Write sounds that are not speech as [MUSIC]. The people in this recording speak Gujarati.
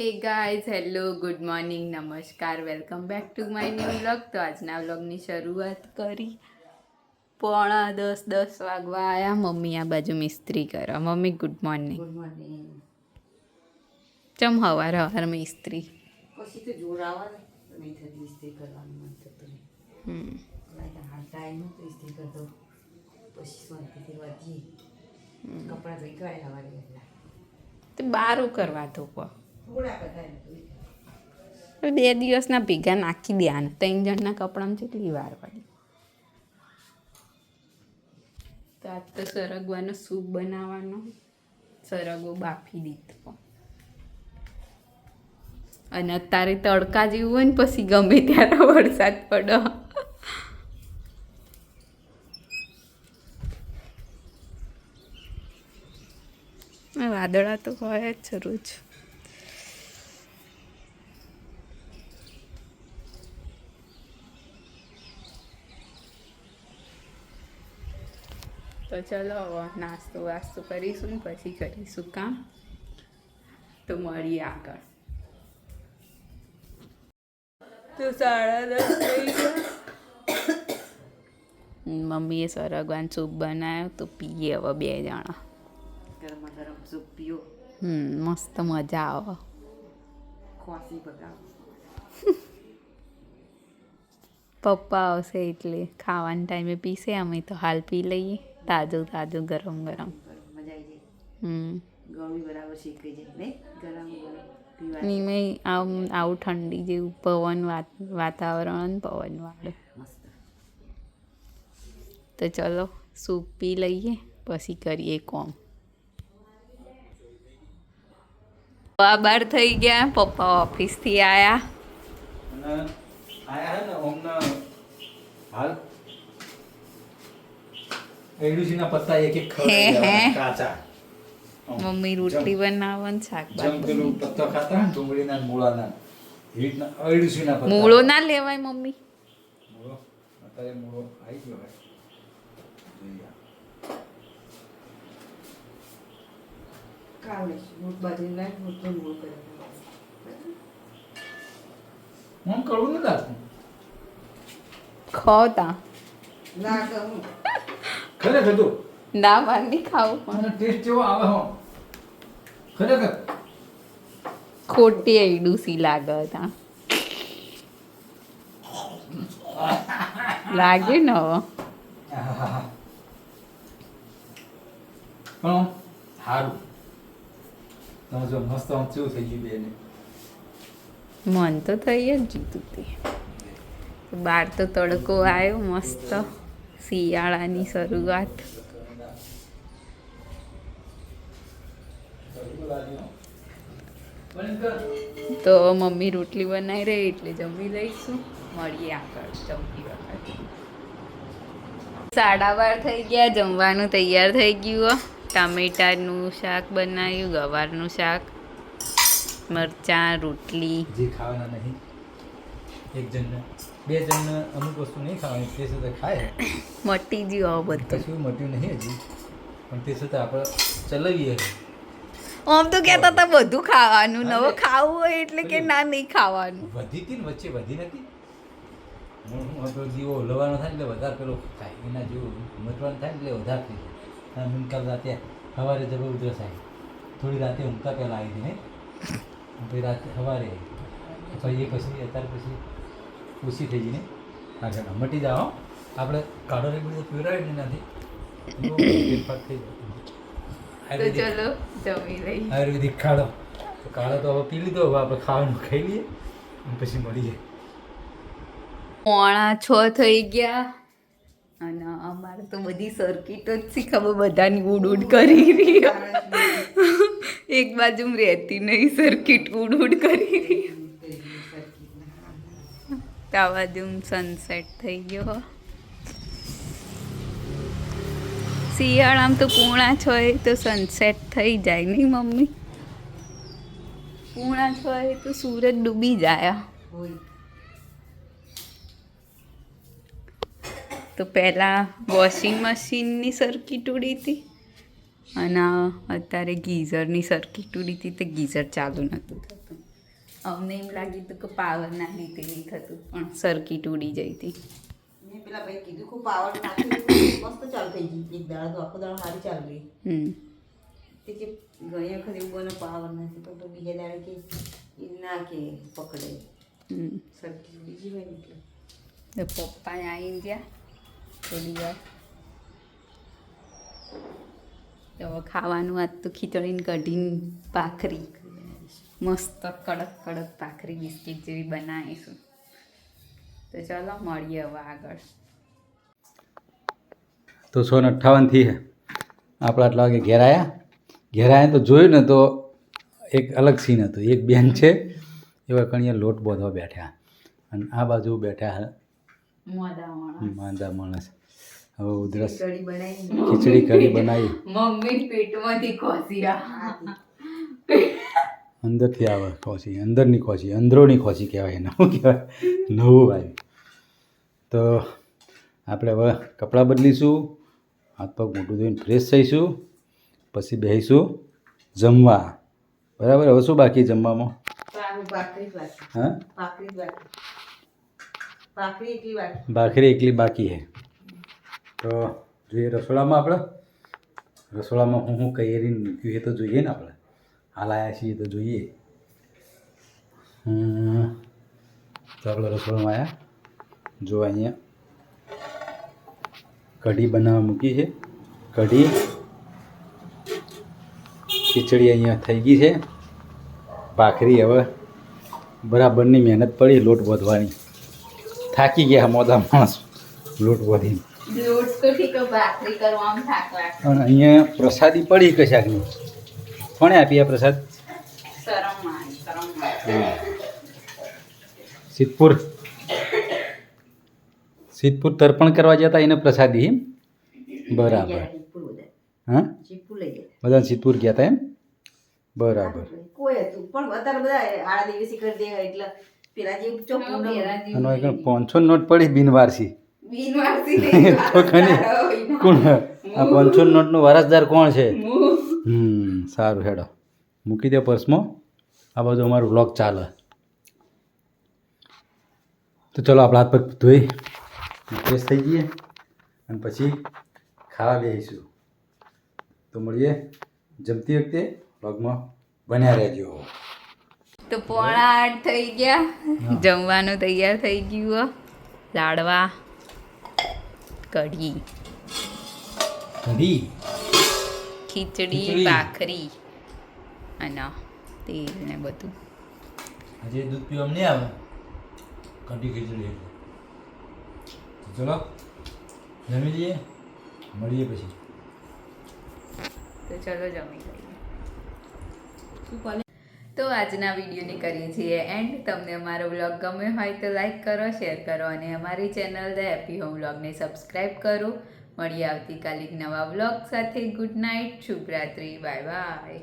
Hey guys hello good morning નમસ્કાર welcome back to my new vlog તો આજના વ્લોગની શરૂઆત કરી. પોણા દસ દસ વાગવા આવ્યા મમ્મી આ બાજુ મિસ્ત્રી કરવા mummy good morning good morning ચમ હવાર હવાર મિસ્ત્રી? પછી તો જોડાવા નહીં થતી ઇસ્ત્રી કરવાનું મન થતું હમ. ટાઈમ તો ઇસ્ત્રી કરતો. પછી શાંતિથી વાંચીએ કપડાં ધોઈ કાઢે સવારે વહેલા. બારું કરવા તો બે દિવસના ભેગા નાખી દેવાના. ત્રણ જણના કપડામાં કેટલી વાર પડી. તો આજ તો સરગવાનો સૂપ બનાવવાનો. સરગવો બાફી દીધો. અને અત્યારે તડકા જેવું હોય ને, પછી ગમે ત્યારે વરસાદ પડો. વાદળા તો હોય જ રોજ તો ચલો હવે નાસ્તો વાસ્તો કરીશું ને પછી કરીશું કામ. તો મળીએ આગળ. તો સાડા દસ થઈ ગયા. મમ્મીએ સરગવાન સૂપ બનાવ્યો તો પીએ હવે બે જણા. ગરમ ગરમ સૂપ પીઓ. હમ મસ્ત મજા આવે. ખોસી બગાવો પપ્પા આવશે એટલે ખાવાના ટાઈમે પીશે અમે તો હાલ પી લઈએ. તાજું તાજું ગરમ ગરમ. મજા આવી જાય હમ. ગળું બરાબર શીખી જાય ને ગરમ ગરમ પીવા આમ આવું ઠંડી જેવું પવન વાત વાતાવરણ પવન વાળું. તો ચલો સૂપ પી લઈએ પછી કરીએ કોમ. પપ્પા બહાર થઈ ગયા પપ્પા ઓફિસથી આવ્યા આવ્યા હે ને હમણાં હાલ એડુસીના પત્તા એક એક હે, હે. ખવડાવી કાચા મમ્મી રોટલી બનાવન શાક જેમ પેલું પત્તા ખાતા ને ડુંગળીના મૂળાના રીતના અરડુસીના પત્તા. મૂળો ના લેવાય મમ્મી. મૂળો? અત્યારે મૂળો આવી ગયો ખોતા લાગ હું ખરેખર તો ના માર નહીં ખાવું અને ટેસ્ટ જેવો આવે હો. ખરેખર. ખોટી એડુસી લાગે તા. લાગે ન. પણ સારું તમે જો મસ્ત આમ થઈ ગયું બેને. મન તો થઈ જ જીતું તે. બહાર તો તડકો આવ્યો મસ્ત. શિયાળાની શરૂઆત. તો મમ્મી રોટલી બનાવી રહી એટલે જમી લઈશું. મળીએ આગળ જમતી વખત. સાડા બાર થઈ ગયા, જમવાનું તૈયાર થઈ ગયું ટામેટાનું શાક બનાવ્યું, ગવારનું શાક, મરચાં, રોટલી. જે ખાવાના નહીં, એક જણને. બે જણને અમુક વસ્તુ નહીં ખાવાની તે છતાં ખાય. [COUGHS] મટી જ આવો બધું. કશું મટ્યું નહીં હજી પણ તે છતાં આપણે ચલાવીએ. આમ તો કહેતા હતા બધું ખાવાનું નવો ખાવું હોય એટલે કે ના નહીં ખાવાનું. વધી હતી ને વચ્ચે વધી નથી. હું હું પેલો દીવો થાય એટલે વધારે પેલો થાય એના જીવો મટવાનું થાય એટલે વધારે થઈ કાલ રાતે સવારે જબર ઉધરસ આવી થોડી રાતે ઊંઘતા પહેલાં આવી હતી ને પછી રાતે સવારે પછી એ પછી અત્યારે પછી ઓછી થઈ જઈને ને? આગળ મટી જાઓ આપણે કાઢો એક બધું પીવડાવી ને નથી. ફેરફાર થઈ જાય આયુર્વેદિક ખાડો કાળો કાઢો તો કાઢો તો હવે પી લીધો હવે આપણે ખાવાનું ખાઈ લઈએ અને પછી મળીએ પોણા છ થઈ ગયા. અને અમારે તો બધી સર્કિટો જ શી બધાની ઉડ ઉડ કરી રહી. એક બાજુ રહેતી નહીં સર્કિટ ઉડ ઉડ કરી રહી. તો આ બાજુ સનસેટ થઈ ગયો શિયાળામાં તો પૂણા છ હોય તો સનસેટ થઈ જાય નહીં મમ્મી? પૂણા છ હોય તો સૂરજ ડૂબી જાય. તો પહેલાં વોશિંગ મશીનની સર્કિટ ઉડી હતી અને અત્યારે ગીઝરની સર્કિટ ઉડી હતી તે ગીઝર ચાલુ નહોતું અમને એમ લાગ્યું હતું કે પાવરના લીધે નહીં થતું પણ સર્કિટ ઉડી જઈ હતી મેં પેલા ભાઈ કીધું ખૂબ પાવર મસ્ત ચાલુ થઈ ગઈ એક દાડો તો આખો દાડો સારી ચાલુ ગઈ. હમ. તે કે ઘણી વખત એવું બને પાવર નથી તો તો બીજા દાડે કે એ ના કે પકડે. હમ. સરખી બીજી હોય ને એટલે. પપ્પા આવી ગયા થોડી વાર. તો ખાવાનું આજ તો ખીચડીને કઢીને ભાખરી. મસ્ત કડક કડક ભાખરી બિસ્કિટ જેવી બનાવીશું. તો ચાલો મળીએ હવે આગળ. તો સો ને અઠ્ઠાવનથી આપણે આટલા વાગે ઘેરાયા ઘેરાયા તો જોયું ને તો એક અલગ સીન હતો. એક બેન છે એવા કણીએ લોટ બોધવા બેઠા. અને આ બાજુ બેઠા મોદા માણસ. હવે ઉધરસ બનાવી ખીચડી કઢી બનાવી. મમ્મી પેટમાંથી ખોસ્યા અંદરથી આવે ખોસી અંદરની ખોસી અંદરોની ખોસી કહેવાય એને શું કહેવાય? નવું આવ્યું તો આપણે હવે કપડાં બદલીશું હાથ પગ મોટું ધોઈને ફ્રેશ થઈશું પછી બેસીશું જમવા. બરાબર? હવે શું બાકી જમવામાં? ભાખરી હા? ભાખરી એકલી બાકી. છે તો જોઈએ રસોડામાં આપણે. રસોડામાં હું હું કઈ મૂક્યું એ તો જોઈએ ને આપણે. હાલ છીએ તો જોઈએ. તો આપણે રસોડામાં આવ્યા જો અહીંયા કઢી બનાવવા મૂકી છે. કઢી ખીચડી અહીંયા થઈ ગઈ છે. ભાખરી હવે બરાબરની મહેનત પડી લોટ વધવાની. થાકી ગયા મોદા માણસ લોટ વધીને. અને અહીંયા પ્રસાદી પડી કશાકની. કોણે આપી આ પ્રસાદ? સિદ્ધપુર. સિદ્ધપુર તર્પણ કરવા જતા એને પ્રસાદી એમ? બરાબર. હા? ચીપુ લઈ ગયા બધા સિદ્ધપુર ગયા હતા એમ બરાબર પાંચસો નોટ પડી બિનવારસી. બિનવારસી [LAUGHS] તો ખરી કોણ? આ પાંચસો નોટનો વારસદાર કોણ છે? હમ સારું હેડો. મૂકી દે પર્સમાં. આ બાજુ અમારું વ્લોગ ચાલે. તો ચલો આપણા હાથ પર ધોઈ ફ્રેશ થઈ જઈએ અને પછી ખાવા બેસીશું. તો મળીએ જમતી વખતે વ્લોગમાં બન્યા રહેજો. તો પોણા આઠ થઈ ગયા. જમવાનું તૈયાર થઈ ગયું. હો. લાડવા કઢી. કઢી? ખીચડી. ભાખરી અને તેલ ને બધું. હજી દૂધ પીવામાં નહીં આવે? કઢી ખીચડી ચલો જમી લઈએ મળીએ પછી. તો ચલો જમી લઈએ. શું તો આજના વિડીયોને કરીએ છીએ એન્ડ. તમને અમારો વ્લોગ ગમ્યો હોય તો લાઈક કરો શેર કરો અને અમારી ચેનલ ધ હેપી હોમ વ્લોગને સબસ્ક્રાઈબ કરો. મળીએ આવતીકાલે નવા વ્લોગ સાથે ગુડ નાઇટ શુભરાત્રી બાય બાય.